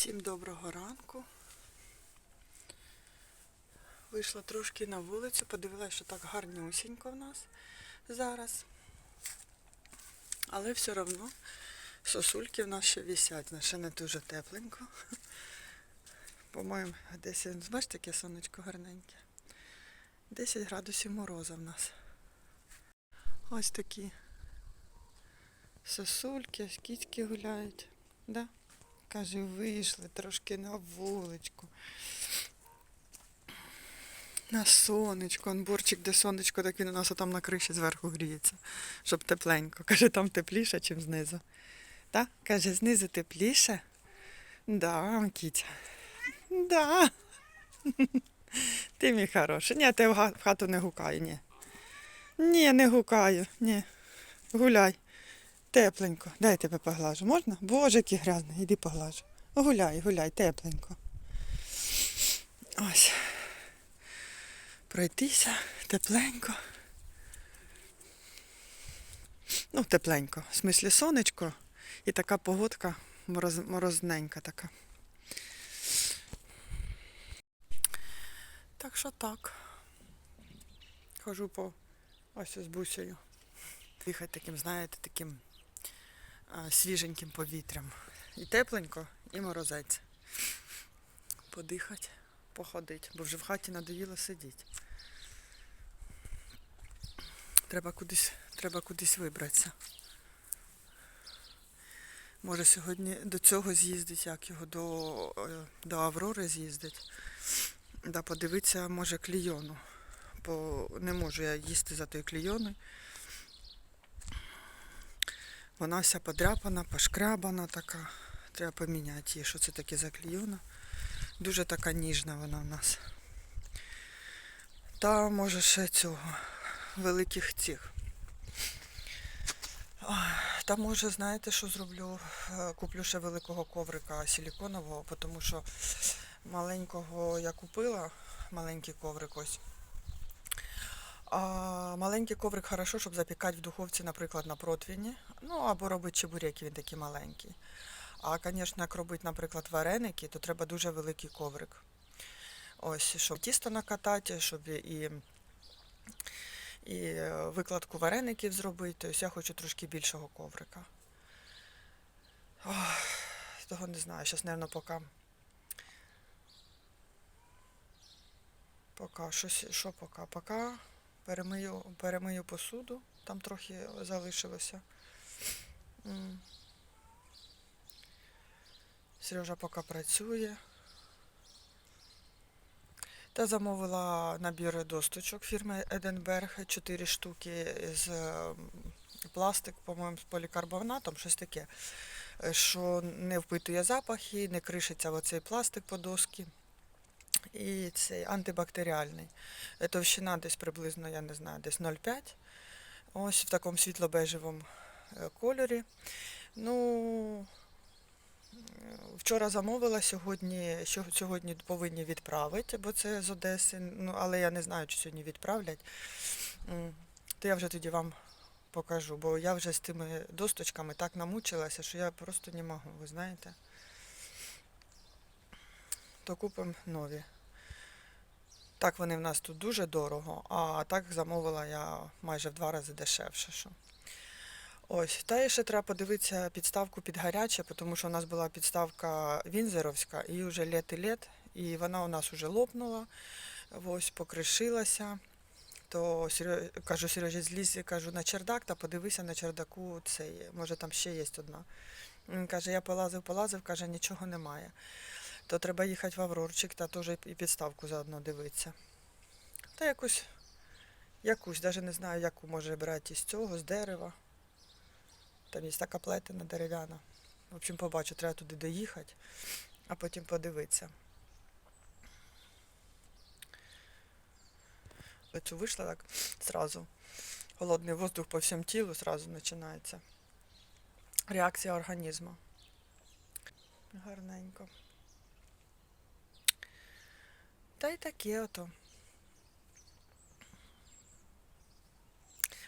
Всім доброго ранку. Вийшла трошки на вулицю, подивилася, що так гарнюсінько в нас зараз. Але все одно сосульки в нас ще висять, ще не дуже тепленько. По-моєму, десь, бачите, яке сонечко гарненьке. 10 градусів мороза в нас. Ось такі сосульки, кітьки гуляють. Да? Каже, вийшли трошки на вуличку. На сонечко. Он борчик, де сонечко, так він у нас отам на криші зверху гріється, щоб тепленько. Каже, там тепліше, ніж знизу. Так? Каже, знизу тепліше? Да, кітя. Да. Ти мій хороший. Ні, ти в хату не гукаю, ні. Ні, не гукаю, ні. Гуляй. Тепленько. Дай тебе поглажу. Можна? Боже, який грязний, іди поглажу. Гуляй, гуляй, тепленько. Ось. Пройтися, тепленько. Ну, тепленько. В смислі сонечко і така погодка мороз, морозненька така. Так що так. Хожу по ось з бусею. Дихати таким, знаєте, таким свіженьким повітрям. І тепленько, і морозець. Подихати, походити, бо вже в хаті надоїло сидіти. Треба кудись, треба кудись вибратися. Може сьогодні до цього з'їздить, як його до, е, до Аврори з'їздить. Да, подивитися, може, клійону. Бо не можу я їсти за той клійоною. Вона вся подряпана, пошкрябана така. Треба поміняти її, що це таке за клійона. Дуже така ніжна вона в нас. Та може ще цього великих цих. Та може, знаєте, що зроблю? Е, Куплю ще великого коврика силіконового, тому що маленького я купила, маленький коврик ось. А маленький коврик хорошо, щоб запікати в духовці, наприклад, на противні. Ну, або робити чебуреки, він такий маленький. А, звісно, як робити, наприклад, вареники, то треба дуже великий коврик. Ось, щоб тісто накатати, щоб і, і е, викладку вареників зробити. Тобто я хочу трошки більшого коврика. Ох, того не знаю. Зараз, мабуть, поки. Поки щось, що поки? Поки перемию, перемию посуду, там трохи залишилося. Сережа поки працює. Та замовила набір досточок фірми Еденберг, 4 штуки з пластик, по-моєму, з полікарбонатом, щось таке, е, що не впитує запахи, не кришиться оцей пластик по доскі. І цей антибактеріальний. Е, Товщина десь приблизно, я не знаю, десь 0,5. Ось в такому світло-бежевому е, кольорі. Ну, е, вчора замовила, сьогодні, що- сьогодні повинні відправити, бо це з Одеси. Ну, але я не знаю, чи сьогодні відправлять. То я вже тоді вам покажу, бо я вже з тими досточками так намучилася, що я просто не можу, ви знаєте. То купимо нові. Так вони в нас тут дуже дорого, а так замовила я майже в два рази дешевше. Що. Ось, та ще треба подивитися підставку під гаряче, тому що у нас була підставка вінзеровська, і вже лет і лет, і вона у нас вже лопнула, ось покришилася. То кажу, Сережі, злізь, кажу, на чердак та подивися на чердаку цей, може там ще є одна. Він каже, я полазив, полазив, каже, нічого немає. То треба їхати в Аврорчик та теж і підставку заодно дивитися. Та якусь, якусь, навіть не знаю, яку може брати із цього, з дерева. Там є така плетена дерев'яна. В общем, побачу, треба туди доїхати, а потім подивитися. Оцю вийшла так зразу. Холодний воздух по всьому тілу зразу починається. Реакція організму. Гарненько. Та й таке ото.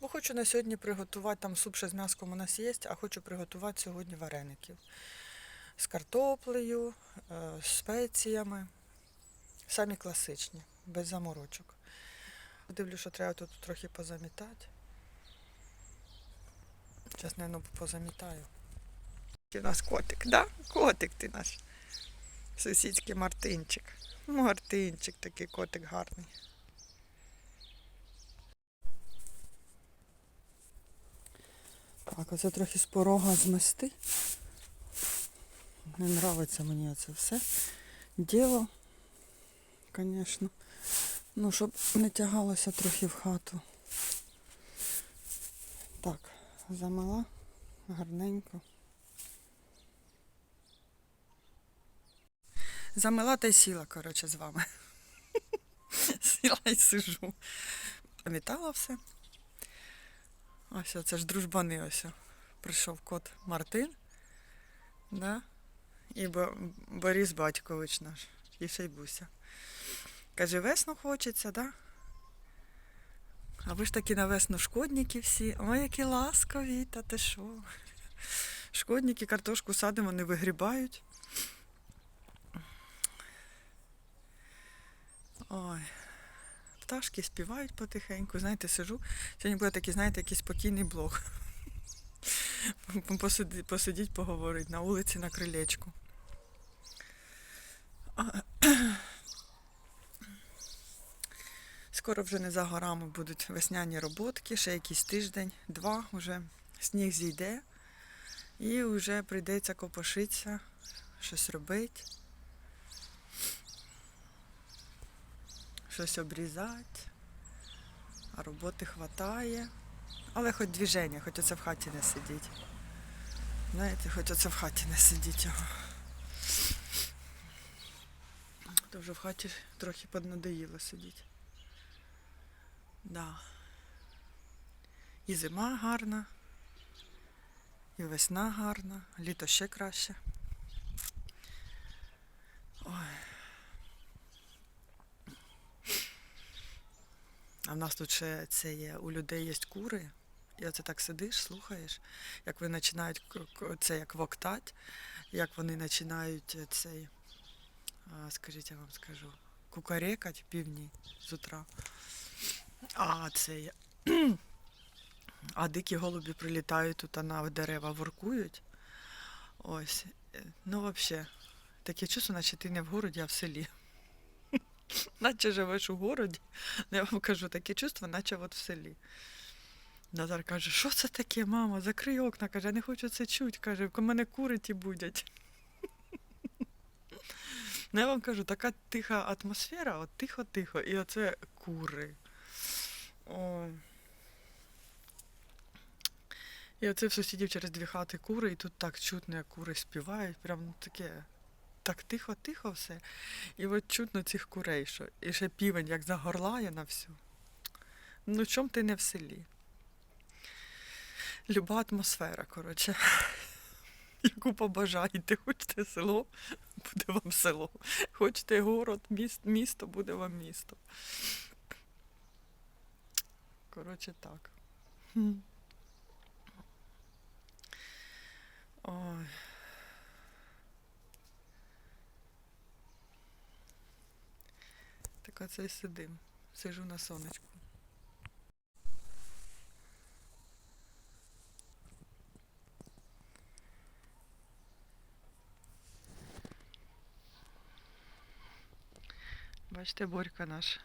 Бо хочу на сьогодні приготувати, там суп ще з м'яском у нас є, а хочу приготувати сьогодні вареників. з картоплею, е, з спеціями. Самі класичні, без заморочок. Дивлю, що треба тут трохи позамітати. Зараз, мабуть, позамітаю. У нас котик, да? Котик ти наш. Сусідський Мартинчик. Мартинчик такий котик гарний. Так, оце трохи з порога змести. Не нравиться мені це все. Діло, звісно. Ну, щоб не тягалося трохи в хату. Так, замила гарненько. Замила та й сіла, коротше, з вами. Сіла і сижу. Пам'ятала все. Ось це ж дружбани ось. Прийшов кот Мартин. Да? І Борис Батькович наш. І ще й Буся. Каже, весну хочеться, да? А ви ж такі на весну шкодники всі. Ой, які ласкові, та ти що? Шкодники картошку садимо, не вигрібають. Ой. Пташки співають потихеньку. Знаєте, сижу. Сьогодні буде такий, знаєте, якийсь спокійний блог. Посидіть, поговорити на вулиці на крилечку. Скоро вже не за горами будуть весняні роботки, ще якийсь тиждень, два вже сніг зійде. І вже прийдеться копошитися, щось робити. Щось обрізати. А роботи хватає. Але хоч движення, хоч оце в хаті не сидіть. Знаєте, хоч оце в хаті не сидіть. То вже в хаті трохи поднадоїло сидіти. Да. І зима гарна, і весна гарна, літо ще краще. Ой. А в нас тут ще це є, у людей є кури. І оце так сидиш, слухаєш, як вони починають це як воктать, як вони починають цей, скажіть, я вам скажу, кукарекать півні з утра. А це а дикі голубі прилітають тут а на дерева, воркують. Ось. Ну, взагалі, таке чувство, наче ти не в городі, а в селі. Наче живеш у городі. Ну, Я вам кажу, таке чувство, наче от в селі. Назар каже, що це таке, мама? Закрий окна, каже, я не хочу це чути. Каже, в мене кури ті будять. Ну, я вам кажу, така тиха атмосфера, от тихо-тихо, і оце кури. Ой. І оце в сусідів через дві хати кури, і тут так чутно, як кури співають, прям таке. Так тихо-тихо все. І от чутно цих курей, що і ще півень як загорлає на всю. Ну, чом ти не в селі? Люба атмосфера, коротше. Яку побажаєте, хочете село, буде вам село. Хочете город, міст, місто, буде вам місто. Коротше, так. Ой. Так оце й сидим. Сижу на сонечку. Бачите, Борька наш.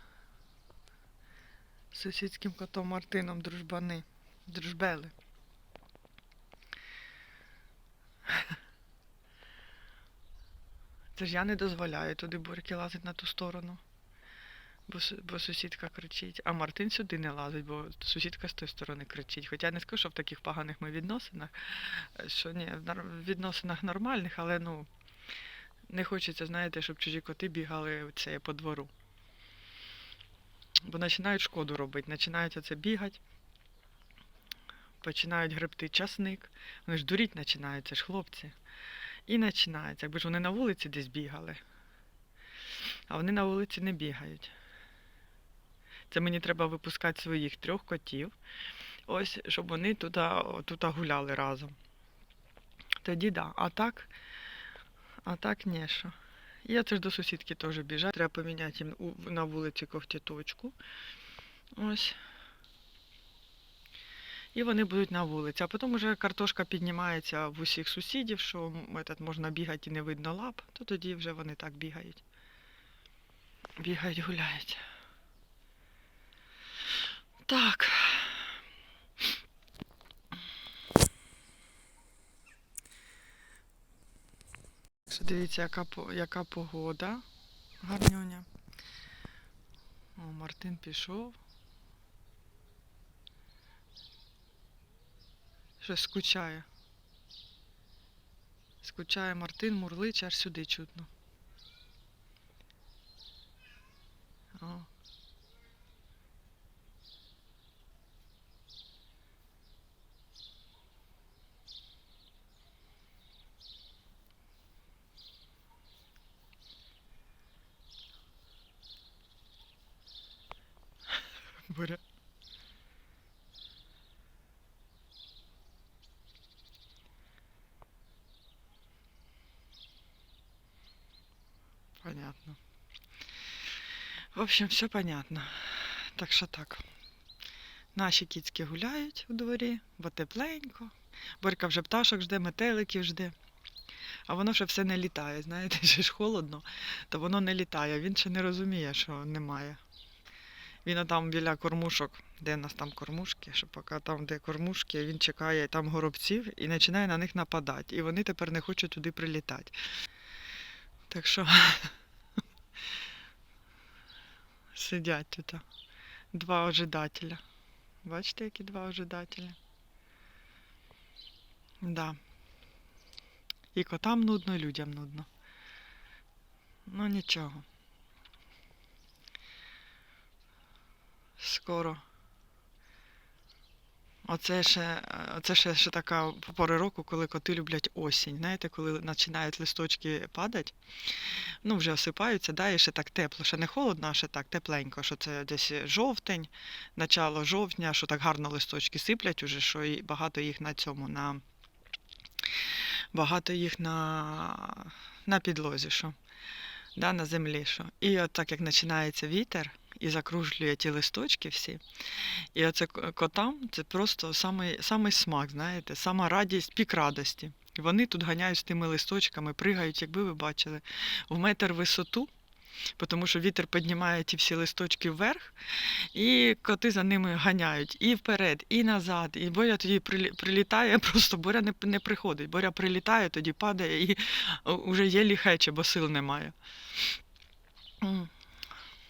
З сусідським котом Мартином дружбани. Дружбели. Це ж я не дозволяю туди Борьки лазить на ту сторону. Бо, бо сусідка кричить, а Мартин сюди не лазить, бо сусідка з тої сторони кричить. Хоча я не скажу, що в таких поганих ми відносинах, е, що ні, в відносинах нормальних, але ну не хочеться, знаєте, щоб чужі коти бігали це по двору. Бо починають шкоду робити, починають оце бігати, починають гребти часник. Вони ж дуріть починають, це ж хлопці. І починається, якби ж вони на вулиці десь бігали. А вони на вулиці не бігають. Це мені треба випускати своїх трьох котів, ось, щоб вони тут, гуляли разом. Тоді да. А так, А так ні, що. Я теж до сусідки теж біжать. Треба поміняти їм на вулиці кофтіточку. Ось. І вони будуть на вулиці. А потім вже картошка піднімається в усіх сусідів, що можна бігати і не видно лап, то тоді вже вони так бігають. Бігають, гуляють. Так. Що Дивіться, яка, яка погода гарнюня. О, Мартин пішов. Щось скучає. Скучає Мартин, мурлич, аж сюди чутно. О. Боря. Понятно. В общем, все понятно. Так що так. Наші кіцьки гуляють у дворі, бо тепленько. Борька вже пташок жде, метеликів жде. А воно ще все не літає. Знаєте, ще ж холодно, то воно не літає. Він ще не розуміє, що немає. Він там біля кормушок, де в нас там кормушки, що поки там, де кормушки, він чекає там горобців і починає на них нападати. І вони тепер не хочуть туди прилітати. Так що сидять тут. Два ожидателя. Бачите, які два ожидателя? Да. І котам нудно, людям нудно. Ну нічого. Скоро. Оце ще, оце ще, ще така пора року, коли коти люблять осінь. Знаєте, коли починають листочки падати, ну вже осипаються, да, і ще так тепло, ще не холодно, а ще так тепленько, що це десь жовтень, начало жовтня, що так гарно листочки сиплять уже, що і багато їх на цьому, на багато їх на, на підлозі, що, да, на землі. Що. І от так як починається вітер і закружлює ті листочки всі, і оце котам це просто самий, самий смак, знаєте, сама радість, пік радості. Вони тут ганяють з тими листочками, пригають, якби ви бачили, в метр висоту, тому що вітер піднімає ті всі листочки вверх, і коти за ними ганяють і вперед, і назад. І Боря тоді прилітає, просто Боря не, не приходить. Боря прилітає, тоді падає і вже єлі хече, бо сил немає.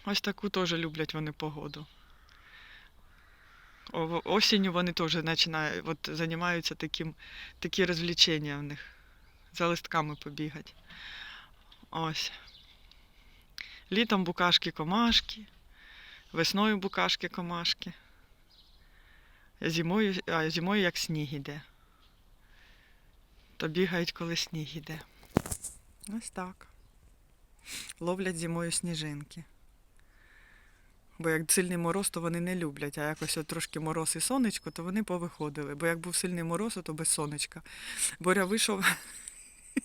Ось таку теж люблять вони погоду. Осінню вони теж починають, от займаються таким, такі розвлечення в них. За листками побігати. Ось. Літом букашки комашки, весною букашки комашки. Зимою, а зимою як сніг іде. То бігають, коли сніг іде. Ось так. Ловлять зимою сніжинки. Бо як сильний мороз, то вони не люблять, а якось от трошки мороз і сонечко, то вони повиходили. Бо як був сильний мороз, то без сонечка. Боря вийшов.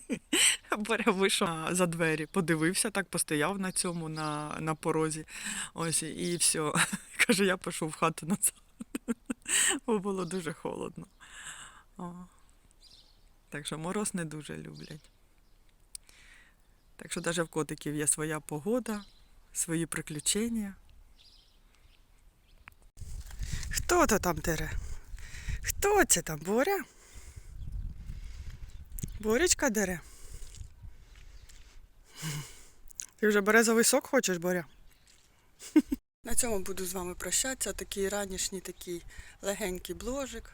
Боря вийшов за двері, подивився, так постояв на цьому, на, на порозі. Ось, і все. Каже, я пішов в хату назад. Бо було дуже холодно. О. Так що мороз не дуже люблять. Так що навіть в котиків є своя погода, свої приключення. Хто то там дере? Хто це там, Боря? Боречка дере? Ти вже березовий сок хочеш, Боря? На цьому буду з вами прощатися. Такий ранішній, такий легенький бложик.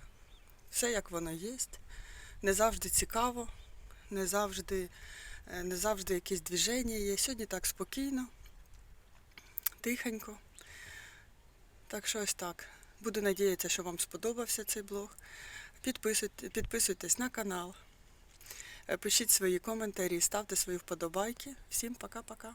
Все як воно є. Не завжди цікаво, не завжди, е, не завжди якісь движення є. Сьогодні так спокійно, тихенько. Так що ось так. Буду надіятися, що вам сподобався цей блог. Підписуйте, підписуйтесь на канал. Е, Пишіть свої коментарі, ставте свої вподобайки. Всім пока-пока.